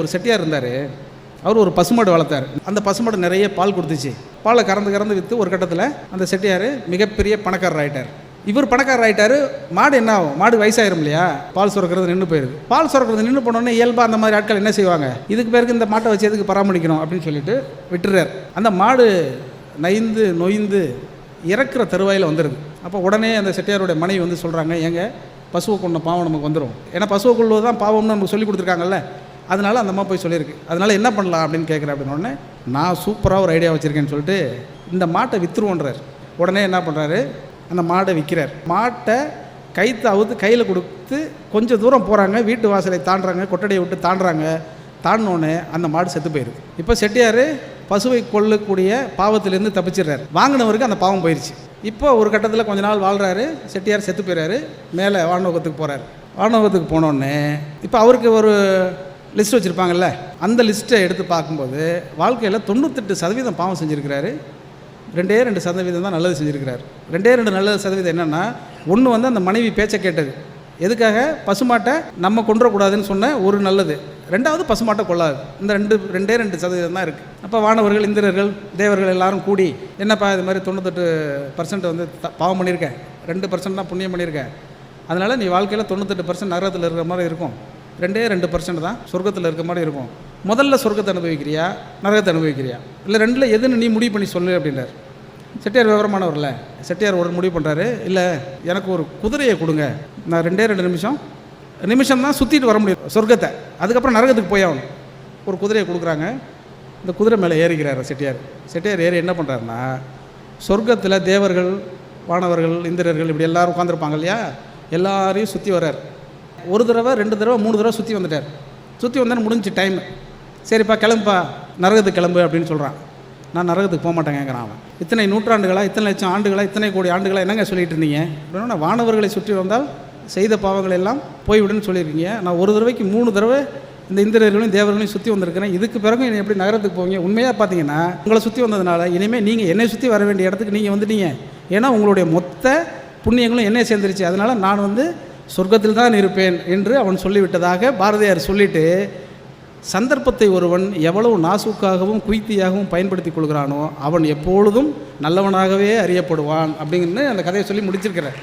ஒரு செட்டியார் இருந்தார். அவர் ஒரு பசுமாடு வளர்த்தார். அந்த பசுமாடு நிறைய பால் கொடுத்துச்சு. பாலை கறந்து கறந்து விற்று ஒரு கட்டத்தில் அந்த செட்டியார் மிகப்பெரிய பணக்காரர் ஆகிட்டார் இவர் பணக்காரர் ஆகிட்டார் மாடு என்ன ஆகும்? மாடு வயசாயிரும் இல்லையா? பால் சுரக்கிறது நின்று போயிருது. பால் சுரக்கிறது நின்று போனோடனே இயல்பாக அந்த மாதிரி ஆட்கள் என்ன செய்வாங்க? இதுக்கு பேருக்கு இந்த மாட்டை வச்சு எதுக்கு பராமரிக்கணும் அப்படின்னு சொல்லிட்டு விட்டுறார். அந்த மாடு நைந்து நொய்ந்து இறக்குற தருவாயில் வந்துடுது அப்போ உடனே அந்த செட்டியாருடைய மனைவி வந்து சொல்கிறாங்க ஏங்க பசுவை கொண்ட பாவம் நமக்கு வந்துடும் ஏன்னா பசுவை கொள்வது தான் பாவம்னு நமக்கு சொல்லி கொடுத்துருக்காங்கல்ல. அதனால அந்த அம்மா போய் சொல்லியிருக்கு. அதனால் என்ன பண்ணலாம் அப்படின்னு கேட்குறேன் அப்படின்னு உடனே நான் சூப்பராக ஒரு ஐடியா வச்சுருக்கேன்னு சொல்லிட்டு இந்த மாட்டை விற்றுருவோன்றார் உடனே என்ன பண்ணுறாரு அந்த மாடை விற்கிறார் மாட்டை கைத்து அவுத்து கையில் கொடுத்து கொஞ்சம் தூரம் போகிறாங்க வீட்டு வாசலை தாண்டுறாங்க கொட்டடையை விட்டு தாண்டுறாங்க. தாண்டினோடனே அந்த மாடு செத்து போயிடுது இப்போ செட்டியார் பசுவை கொல்லக்கூடிய பாவத்திலேருந்து தப்பிச்சிடுறாரு. வாங்கினவருக்கு அந்த பாவம் போயிடுச்சு இப்போ ஒரு கட்டத்தில் கொஞ்ச நாள் வாழ்கிறாரு செட்டியார் செத்து போயிறாரு மேலே வானோகத்துக்கு போகிறாரு வானோகத்துக்கு போனோடனே இப்போ அவருக்கு ஒரு லிஸ்ட் வச்சுருப்பாங்கல்ல அந்த லிஸ்ட்டை எடுத்து பார்க்கும்போது வாழ்க்கையில் தொண்ணூத்தெட்டு சதவீதம் பாவம் செஞ்சுருக்கிறாரு. ரெண்டே ரெண்டு சதவீதம் தான் நல்லது செஞ்சுருக்கிறார். ரெண்டே ரெண்டு நல்லது சதவீதம் என்னென்னா ஒன்று வந்து அந்த மனைவி பேச்சை கேட்டது. எதுக்காக? பசுமாட்டை நம்ம கொண்டுறக்கூடாதுன்னு சொன்ன ஒரு நல்லது. ரெண்டாவது பசுமாட்டை கொள்ளாது. இந்த ரெண்டு ரெண்டே ரெண்டு சதவீதம் தான் இருக்குது அப்போ வானவர்கள் இந்திரர்கள் தேவர்கள் எல்லாரும் கூடி என்னப்பா இது மாதிரி தொண்ணூத்தெட்டு பர்சன்ட் வந்து த- பாவம் பண்ணியிருக்கேன் ரெண்டு பர்சன்ட் தான் புண்ணியம் பண்ணியிருக்கேன் அதனால் நீ வாழ்க்கையில் தொண்ணூத்தெட்டு பர்சன்ட் நகரத்தில் இருக்கிற மாதிரி இருக்கும். ரெண்டே ரெண்டு பர்சன்ட் தான் சொர்க்கத்தில் இருக்க மாதிரி இருக்கும். முதல்ல சொர்க்கத்தை அனுபவிக்கிறியா? நரகத்தை அனுபவிக்கிறியா? இல்லை ரெண்டில் எதுன்னு நீ முடிவு பண்ணி சொல்லு அப்படின்னார். செட்டியார் விவரமானவர்ல செட்டியார் ஒரு முடிவு பண்ணுறாரு இல்லை எனக்கு ஒரு குதிரையை கொடுங்க. நான் ரெண்டே ரெண்டு நிமிஷம். நிமிஷம் தான் சுற்றிட்டு வர முடியும் சொர்க்கத்தை. அதுக்கப்புறம் நரகத்துக்கு போய் ஆகணும். ஒரு குதிரையை கொடுக்குறாங்க. இந்த குதிரை மேலே ஏறிக்கிறார் செட்டியார். செட்டியார் ஏறி என்ன பண்ணுறாருன்னா சொர்க்கத்தில் தேவர்கள் வானவர்கள் இந்திரர்கள் இப்படி எல்லோரும் உட்காந்துருப்பாங்க இல்லையா? எல்லாரையும் சுற்றி வர்றார். ஒரு தடவை ரெண்டு தடவை மூணு தடவை சுற்றி வந்துட்டார். சுற்றி வந்தேன்னு முடிஞ்சு டைம் சரிப்பா கிளம்புப்பா. நரகத்துக்கு கிளம்பு அப்படின்னு சொல்கிறான் நான் நரகத்துக்கு போக மாட்டேங்கிறான் அவன். இத்தனை நூற்றாண்டுகளாக இத்தனை லட்சம் ஆண்டுகளாக இத்தனை கோடி ஆண்டுகளாக என்னங்க சொல்லிட்டு இருந்தீங்க? அப்படின்னா நான் வானவர்களை சுற்றி வந்தால் செய்த பாவங்கள் எல்லாம் போய்விடுன்னு சொல்லியிருக்கீங்க. நான் ஒரு தடவைக்கு மூணு தடவை இந்த இந்திரர்களையும் தேவர்களையும் சுற்றி வந்திருக்கிறேன். இதுக்கு பிறகு என்னை எப்படி நகரத்துக்கு போவீங்க? உண்மையாக பார்த்தீங்கன்னா உங்களை சுற்றி வந்ததுனால இனிமேல் நீங்கள் என்னை சுற்றி வர வேண்டிய இடத்துக்கு நீங்கள் வந்துட்டீங்க. ஏன்னா உங்களுடைய மொத்த புண்ணியங்களும் என்னை சேர்ந்துருச்சு. அதனால் நான் வந்து சொர்க்கத்தில் தான் இருப்பேன் என்று அவன் சொல்லிவிட்டதாக பாரதியார் சொல்லிட்டு சந்தர்ப்பத்தை ஒருவன் எவ்வளவு நாசுக்காகவும் குய்த்தியாகவும் பயன்படுத்தி கொள்கிறானோ அவன் எப்பொழுதும் நல்லவனாகவே அறியப்படுவான் அப்படிங்கன்னு அந்த கதையை சொல்லி முடிச்சிருக்கிறார்.